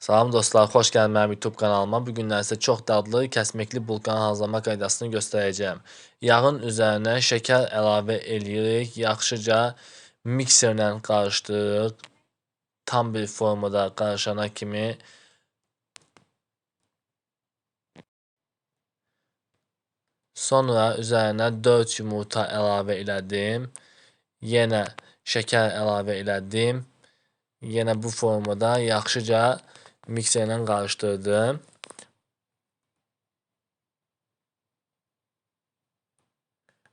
Salam dostlar, xoş gəlin mənim YouTube kanalıma. Bu günlər sizə çox dadlı kəsmikli bulkan hazırlama qaydasını göstərəcəyəm. Yağın üzərinə şəkər əlavə eləyirik, yaxşıca mikserlə qarışdırırıq. Tam bir formada qarışana kimi Sonra üzərinə 4 yumurta əlavə elədim. Yenə şəkər əlavə elədim. Yenə bu formada yaxşıca mikserlə qarışdırdım.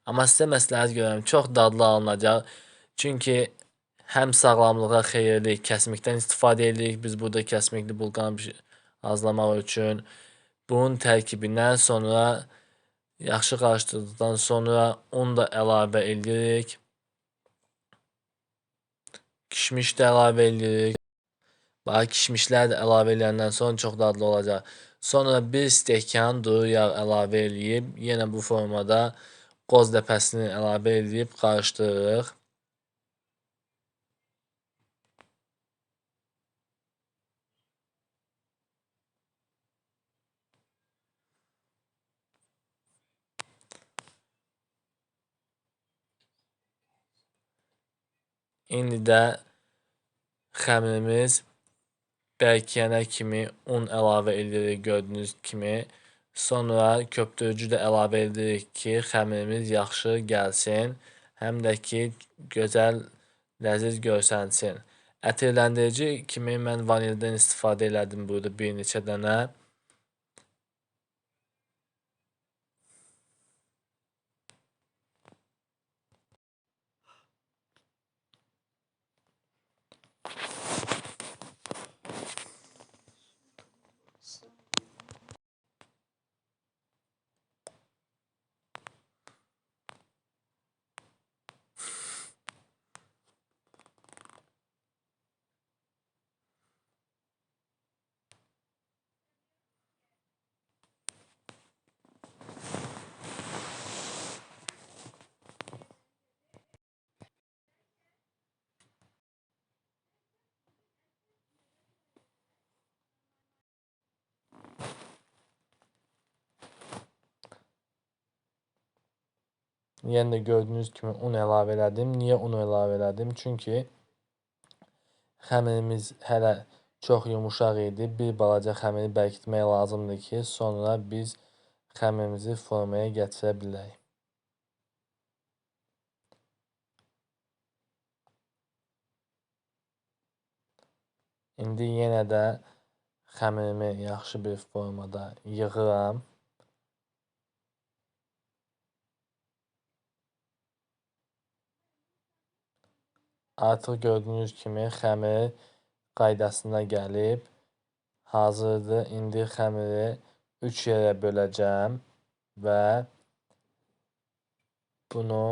Amma sizə məsləhət görürəm, çox dadlı alınacaq. Çünki həm sağlamlığa xeyirli kəsmikdən istifadə edirik biz burada kəsmikli bulqan hazırlamaq üçün. Bunun tərkibindən sonra yaxşı qarışdırdıqdan sonra un da əlavə edirik. Kişmiş də əlavə edirik. Bax kişmişlər də əlavə eləyəndən sonra çox dadlı olacaq. Sonra 1 stəkan duru yağ əlavə eləyib, yenə bu formada qoz ləpəsini əlavə edib qarışdırırıq. İndi də xəmirimiz bərkiyənə kimi un əlavə edirik gördüyünüz kimi. Sonra köpdürücü də əlavə edirik ki, xəmirimiz yaxşı gəlsin, həm də ki, gözəl, ləziz görsənsin. Ətirləndirici kimi mən vanildən istifadə elədim burada bir neçə dənə. Yenə də gördüyünüz kimi un əlavə elədim. Niyə un əlavə elədim? Çünki xəmirimiz hələ çox yumuşaq idi. Bir balaca xəmiri bərkitmək lazımdır ki, sonra biz xəmirimizi formaya gətirə bilək. İndi yenə də xəmirimi yaxşı bir formada yığıram. Artıq gördüyünüz kimi xəmir qaydasına gəlib hazırdır. İndi xəmiri 3 yerə böləcəm və bunu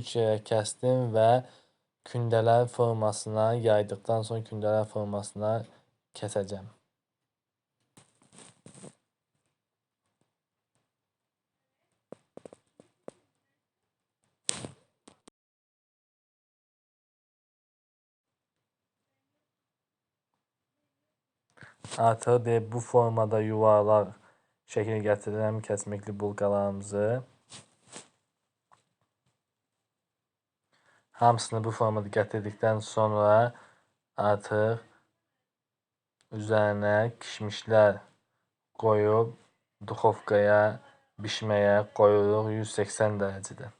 3 yerə kəsdim və kündələr formasına yaydıqdan sonra kündələr formasına kəsəcəm. Artıq bu formada yuvarlaq şəkil gətirirəm kəsmikli bulqalarımızı. Hamısını bu formada gətirdikdən sonra artıq üzərinə kişmişlər qoyub duxovkaya bişməyə qoyuruq 180 dərəcədə.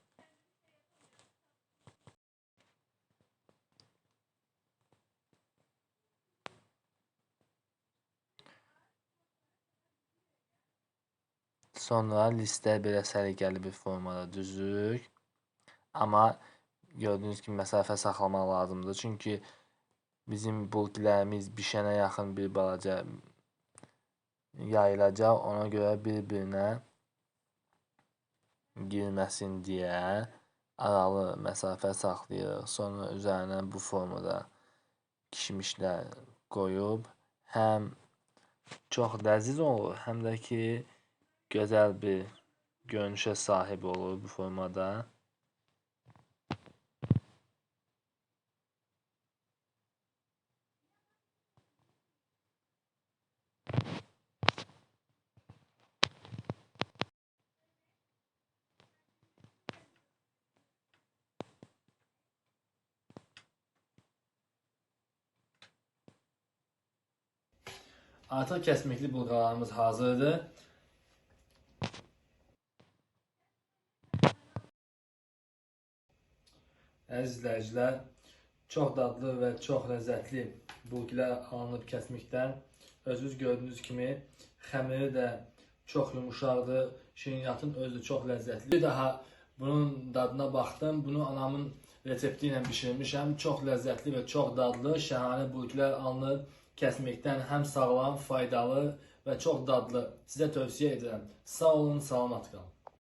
Sonra listə belə səliqəli bir formada düzürük. Amma gördüyünüz kimi məsafə saxlamaq lazımdır. Çünki bizim bulkilərimiz bişənə yaxın bir balaca yayılacaq. Ona görə bir-birinə girməsin deyə aralı məsafə saxlayırıq. Sonra üzərinə bu formada kişmişlər qoyub həm çox ləziz olur, həm də ki, gözəl bir görünüşə sahib olur bu formada. Artıq kəsmikli bulqalarımız hazırdır. Əziz izləyicilər, çox dadlı və çox ləzzətli bulqilər alınıb kəsmikdən. Özünüz gördüyünüz kimi xəmiri də çox yumşaqdır. Şirniyyatın özü çox ləzzətli. Bir daha bunun dadına baxdım. Bunu anamın resepti ilə bişirmişəm. Çox ləzzətli və çox dadlı şəhanə bulqilər alınır kəsmikdən. Həm sağlam, faydalı və çox dadlı. Sizə tövsiyə edirəm. Sağ olun, salamat qalın.